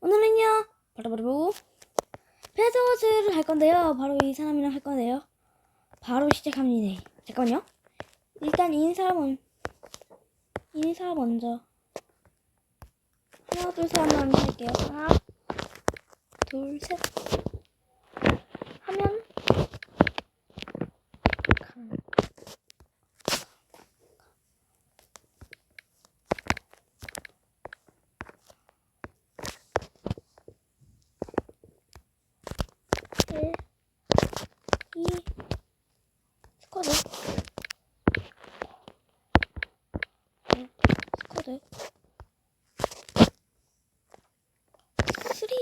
오늘은요, 바로 바로 배드워즈를 할 건데요. 바로 이 사람이랑 할 건데요. 바로 시작합니다. 잠깐만요. 일단 인사 먼 인사 먼저 하나 둘셋 한번 할게요. 하나 둘 셋 하면 강. 일, 이, 스쿼드. 네, 스쿼드. 쓰리.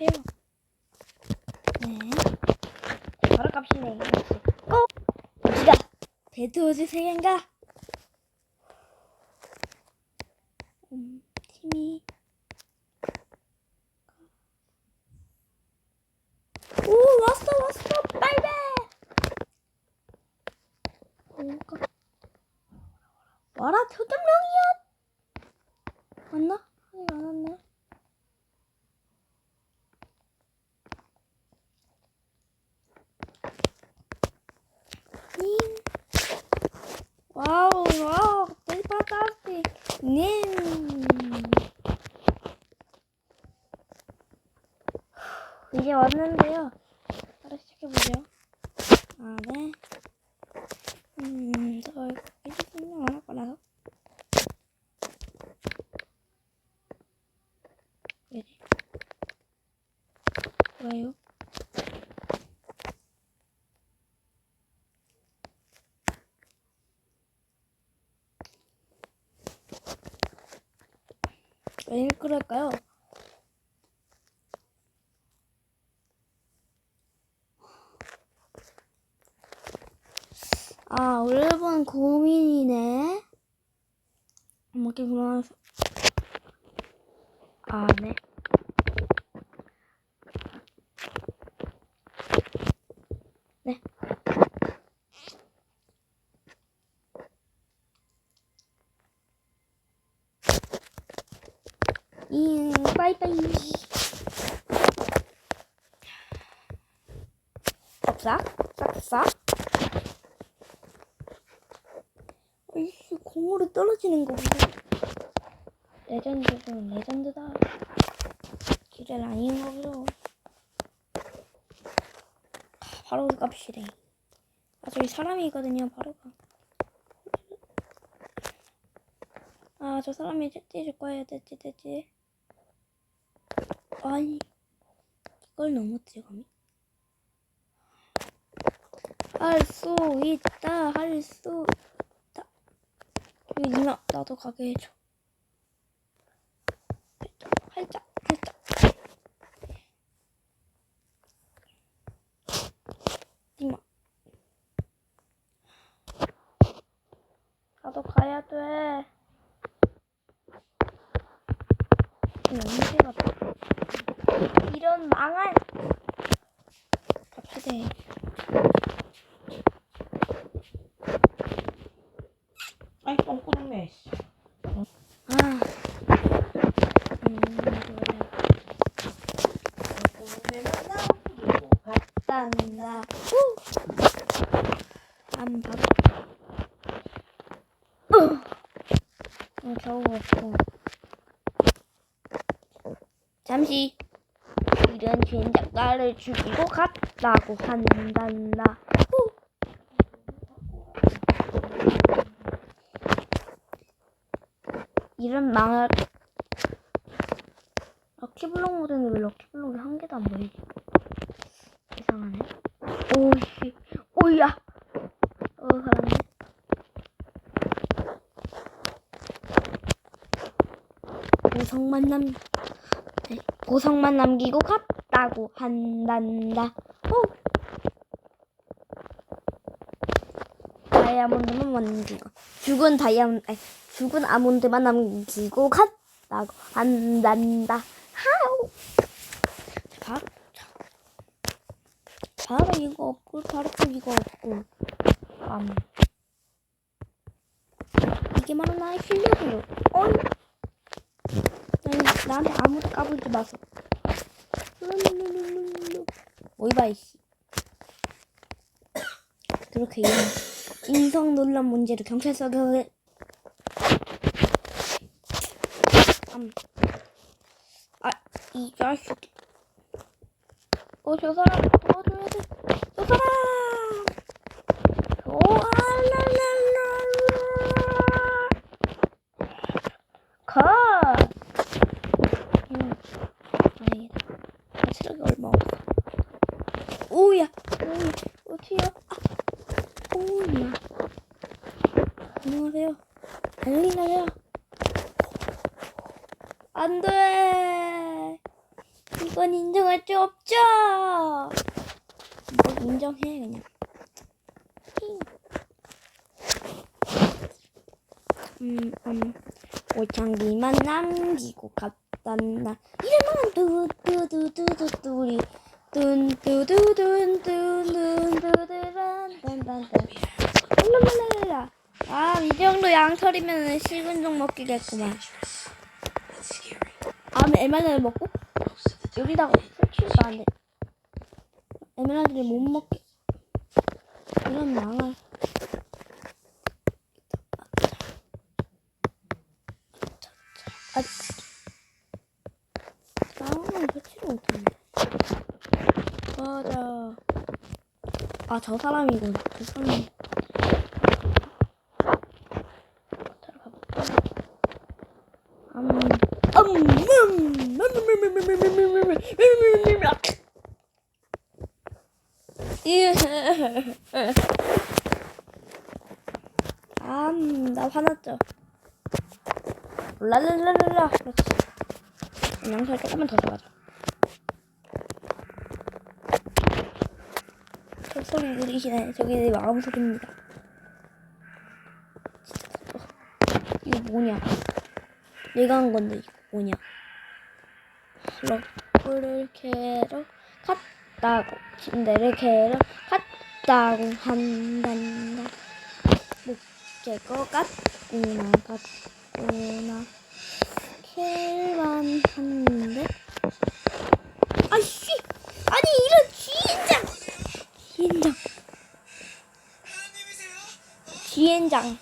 해요. 네. 바로 값이네. 어? 봅시다. 배드워즈 세 개인가? 음, 팀이. 오, 왔어, 왔어, 빨리! 뭔가. 와라, 초점령이야! 맞나? 아직 안 왔네. 님. 와우, 와우, fantastic. 님. 왔는데요. 바로 시작해보죠. 아, 네. 음, 저 이거 이제 설명 안 할 거라서. 왜지? 왜요? 왜 그럴까요? 아, 일본 고민이네. 먹기 그만해서. 아, 네. 네. 이, 빠이빠이. 싹싹, 싹싹. 이씨, 공으로 떨어지는 거 보고. 레전드는 레전드다. 기절 아닌 거죠. 바로 값이래. 아, 저기 사람이 있거든요, 바로 가. 아, 저 사람이 떼줄 거예요, 떼지, 떼지. 아니, 이걸 넘었지, 감히? 할수 있다, 할 수. 누나, 나도 가게 해줘. 살짝, 살짝, 살짝. 니마. 나도 가야 돼. 이거 언제 갔다? 이런 망할. 갑시다. 아이 똥꾸렁네 씨. 아. 음, 그래. 똥꾸렁내는 나오고 딴다. 후. 안 받아. 어, 겨우 없고. 잠시. 이런 젠장 나를 죽이고 갔다고 한단다. 후. 이런 망할. 럭키블록 모드는 왜 럭키블록이 한 개도 안 보이지? 이상하네. 오씨, 오야. 어, 살았네. 보석만 남, 네, 보석만 남기고 갔다고 한단다. 오. 다이아몬드만 남기고 죽은 다이아몬드, 아니, 죽은 아몬드만 남기고 갔다고 한단다. 하우. 자, 자, 바로 이거 없고 바로 또 이거 없고 음. 이게 바로 나의 실력으로 어이 나한테 아무도 까불지 마소 룰루루루루. 오이바 이 씨 그렇게 인, 인성 논란 문제로 경찰서에 음. 아이 자식 어, 저 사람 도와줘야 돼. 저 사람! 오, 알랄랄랄라. 컷! 음, 다행이다. 나 체력이 얼마 없어. 오야! 오야! 어디야? 아! 오야! 안녕하세요. 안녕하세요. 안 돼! 이건 인정할 수 없죠. 뭐 인정해 그냥. 음, 음, 오창기만 남기고 갔단다. 이름은 두두두두두두리 먹고 여기다가 설치가 안 돼. 에메랄드를 못 먹게. 이런 망할. 아, 나는 설치를 못했네. 맞아. 아, 저 사람이군. 저 사람. 들어가볼까? 음, 음, 음, 예. 아, 나 화났죠. 랄랄랄랄라. 그렇지. 양살 조금만 더 들어가자. 저 소리 들리시네. 저기 내 마음 소리입니다. 이거 뭐냐? 내가 한 건데 이거 뭐냐? 럭브를 캐러 갔다고 침대를 캐러 갔 다고 한단다. 못깰것 같구나 같구나. 캘만 하는데? 아씨! 아니 이런 지인장! 지인장! 지인장!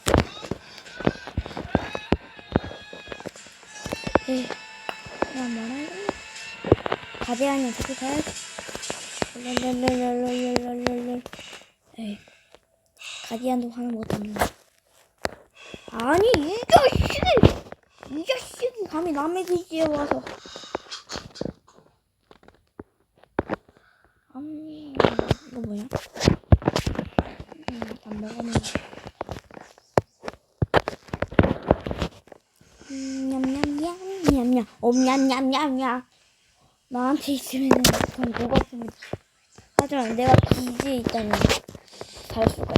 에이 그냥 뭐라 가재하니 어떻게 가야지 랄랄랄랄랄랄랄랄 에이 가디안도 하는 것도 없는데. 아니 이 자식이 이 자식이 감히 남의 기지에 와서. 음 이거 뭐야? 음, 안 먹었네. 음, 냠냠냠 냠냠. 옴냠냠냠냠. 나한테 그건 뭐가 없으면 하지만 내가 기지에 있다면 갈 수가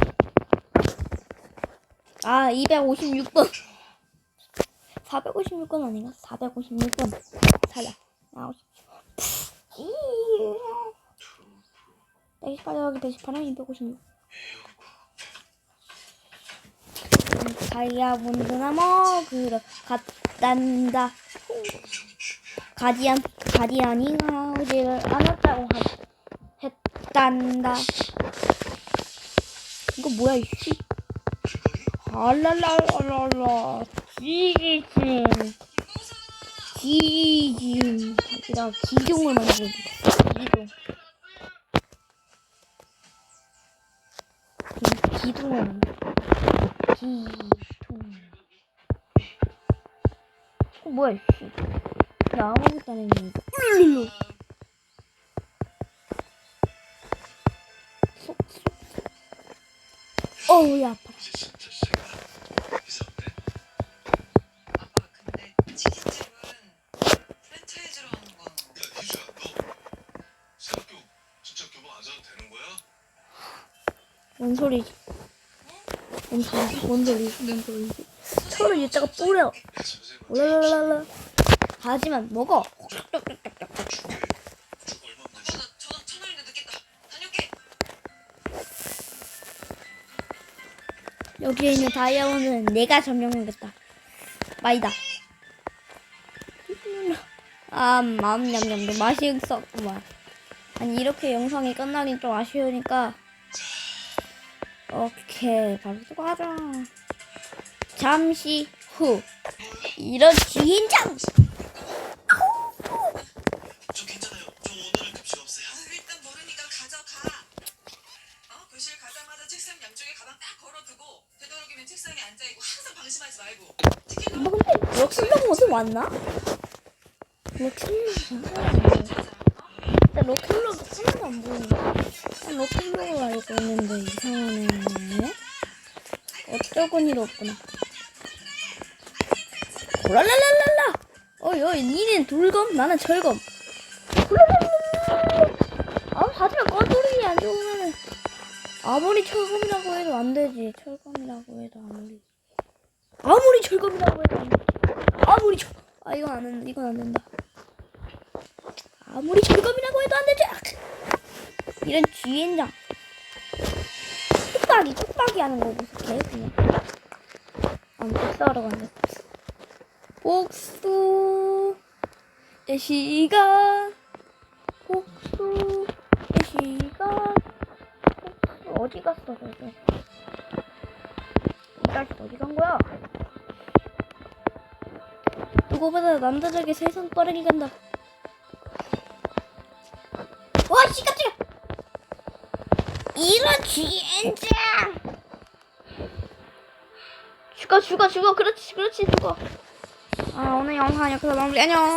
있아 256번. 456번 아닌가? 456번. 사자 나오십시오. 118 더하기 118은 256 다이아몬드나 먹으러 갔단다. 가디안 가디안이 가오지를 않았다고 하, 했단다 이거 뭐야 이씨? 알랄랄랄랄라. 지기진 기진 여기다가 기종을 만들어 기종 기- 기둥을 기둥 어 뭐야 이씨 나 아무것도 안 했는데 사도 되는 거야? 뭔 소리지 뭔 소리지 뭔 소리지 뭔 소리지 서로 이따가 뿌려. 야. 랄랄랄라. 하지만 먹어 여기에 있는 다이아몬드는 내가 점령하겠다. 마이다. 아, 마음 냠냠도 맛있었구만. 아니, 이렇게 영상이 끝나긴 좀 아쉬우니까. 오케이, 바로 수고하자. 잠시 후. 이런 지인장! 어디 왔나? 럭슬러가 진짜 럭슬러가 하나도 안 보이네. 난 럭슬러가 알고 있는데 이상하네. 어쩌고니 없구나. 랄랄랄랄라. 어이 어이 니는 돌검 나는 철검. 아 하지만 건드리기 안 좋으면은 아무리 철검이라고 해도 안 되지. 철검이라고 해도 아무리. 아무리 철검이라고 해도 안 돼. 아무리 철, 아 이건 안 된다. 이건 안 된다. 아무리 철검이라고 해도 안 되지. 아, 이런 쥐엔장. 뚝딱이 뚝딱이 하는 거 무섭게 그냥. 아, 복수하러 간다. 복수의 시간. 복수의 시간. 복수 어디 갔어, 저거? 이 자식 어디 간 거야? 누구보다 남자들에게 세상 빠르게 간다. 와, 씨, 깜짝이야! 이런 쥐엔장! 죽어, 죽어, 죽어. 그렇지, 그렇지, 죽어. 아, 오늘 영상 여기서 마무리. 안녕!